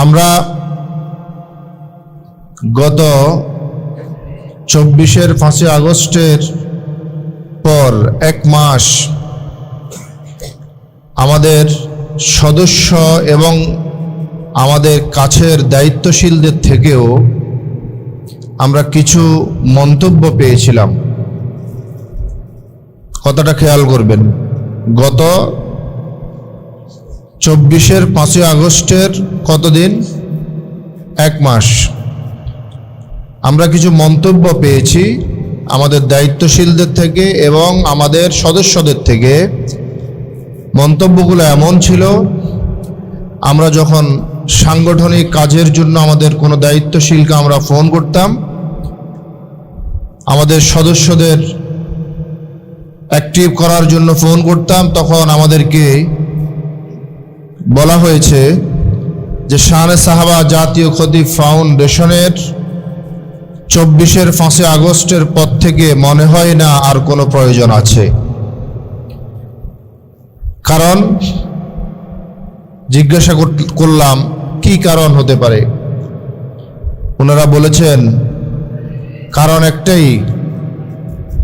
আমরা গত চব্বিশের পাঁচই আগস্টের পর এক মাস আমাদের সদস্য এবং আমাদের কাছের দায়িত্বশীলদের থেকেও আমরা কিছু মন্তব্য পেয়েছিলাম। কথাটা খেয়াল করবেন। গত চব্বিশের পাঁচই আগস্টের কতদিন? এক মাস। আমরা কিছু মন্তব্য পেয়েছি আমাদের দায়িত্বশীলদের থেকে এবং আমাদের সদস্যদের থেকে। মন্তব্যগুলো এমন ছিল, আমরা যখন সাংগঠনিক কাজের জন্য আমাদের কোনো দায়িত্বশীলকে আমরা ফোন করতাম, আমাদের সদস্যদের অ্যাক্টিভ করার জন্য ফোন করতাম, তখন আমাদেরকে বলা হয়েছে যে শাহানে সাহাবা জাতীয় ক্ষতি ফাউন্ডেশনের চব্বিশের পাঁচই আগস্টের পর থেকে মনে হয় না আর কোনো প্রয়োজন আছে। কারণ জিজ্ঞাসা কর- করলাম, কি কারণ হতে পারে? ওনারা বলেছেন, কারণ একটাই,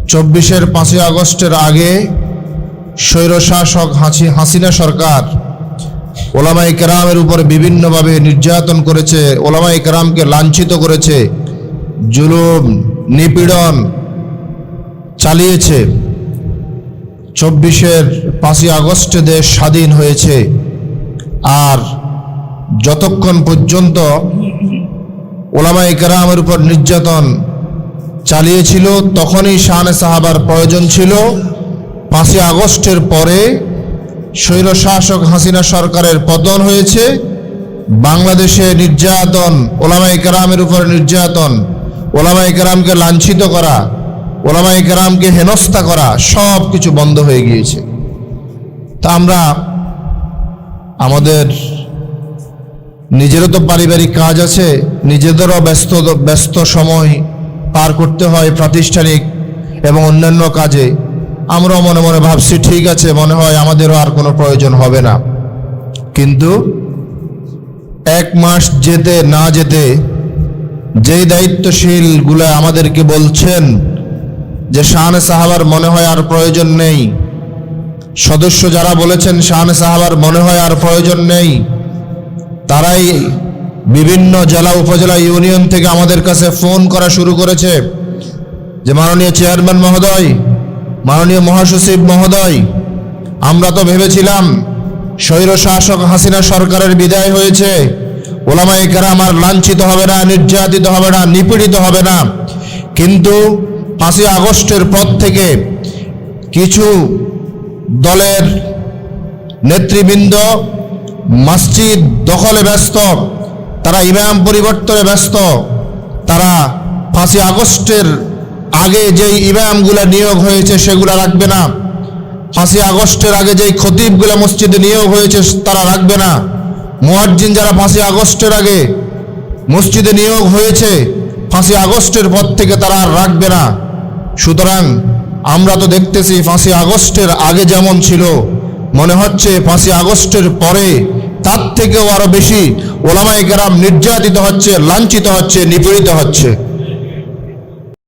চব্বিশের পাঁচই আগস্টের আগে স্বৈরশাসক হাসি হাসিনা সরকার ওলামাই কেরামের উপর বিভিন্নভাবে নির্যাতন করেছে ওলামা কেরামকে লাঞ্ছিত করেছে, জুলুম, নিপীড়ন চালিয়েছে। চব্বিশের পাঁচই আগস্টে দেশ স্বাধীন হয়েছে। আর যতক্ষণ পর্যন্ত ওলামা কেরামের উপর নির্যাতন চালিয়েছিল, তখনই শাহানে সাহাবার প্রয়োজন ছিল। পাঁচই আগস্টের পরে স্বৈরশাসক হাসিনা সরকারের পতন হয়েছে। বাংলাদেশে নির্যাতন ওলামাই কেরামের উপর নির্যাতন ওলামাই কেরামকে লাঞ্ছিত করা ওলামাই কেরামকে হেনস্থা করা, সব কিছু বন্ধ হয়ে গিয়েছে। তা আমরা আমাদের নিজেরও তো পারিবারিক কাজ আছে, নিজেদেরও ব্যস্ত ব্যস্ত সময় পার করতে হয় প্রাতিষ্ঠানিক এবং অন্যান্য কাজে। আমরাও মনে মনে ভাবছি, ঠিক আছে, মনে হয় আমাদেরও আর কোনো প্রয়োজন হবে না। কিন্তু এক মাস যেতে না যেতে যেই দায়িত্বশীলগুলো আমাদেরকে বলছেন যে শাহানে সাহাবার মনে হয় আর প্রয়োজন নেই, সদস্য যারা বলেছেন শাহানে সাহাবার মনে হয় আর প্রয়োজন নেই, তারাই বিভিন্ন জেলা উপজেলা ইউনিয়ন থেকে আমাদের কাছে ফোন করা শুরু করেছে। যে মাননীয় চেয়ারম্যান মহোদয় মাননীয় মহাসচিব মহোদয়, আমরা তো ভেবেছিলাম স্বৈর শাসক হাসিনা সরকারের বিদায় হয়েছে। ওলামাই কেরাম আর লাঞ্ছিত হবে না, নির্যাতিত হবে না, নিপীড়িত হবে না। কিন্তু পাঁচই আগস্টের পর থেকে কিছু দলের নেতৃবৃন্দ মসজিদ দখলে ব্যস্ত, তারা ইমাম পরিবর্তনে ব্যস্ত, তারা পাঁচই আগস্টের আগে যেই ইমামগুলো নিয়োগ হয়েছে সেগুলো রাখবে না। ফাঁসি আগস্টের আগে যেই খতিবগুলো মসজিদে নিয়োগ হয়েছে তারা রাখবে না। মুয়াজ্জিন যারা ফাঁসি আগস্টের আগে মসজিদে নিয়োগ হয়েছে, ফাঁসি আগস্টের পর থেকে তারা আর রাখবে না। সুতরাং আমরা তো দেখতেছি ফাঁসি আগস্টের আগে যেমন ছিল, মনে হচ্ছে ফাঁসি আগস্টের পরে তার থেকেও আরও বেশি ওলামাই কেরাম নির্যাতিত হচ্ছে, লাঞ্ছিত হচ্ছে, নিপীড়িত হচ্ছে।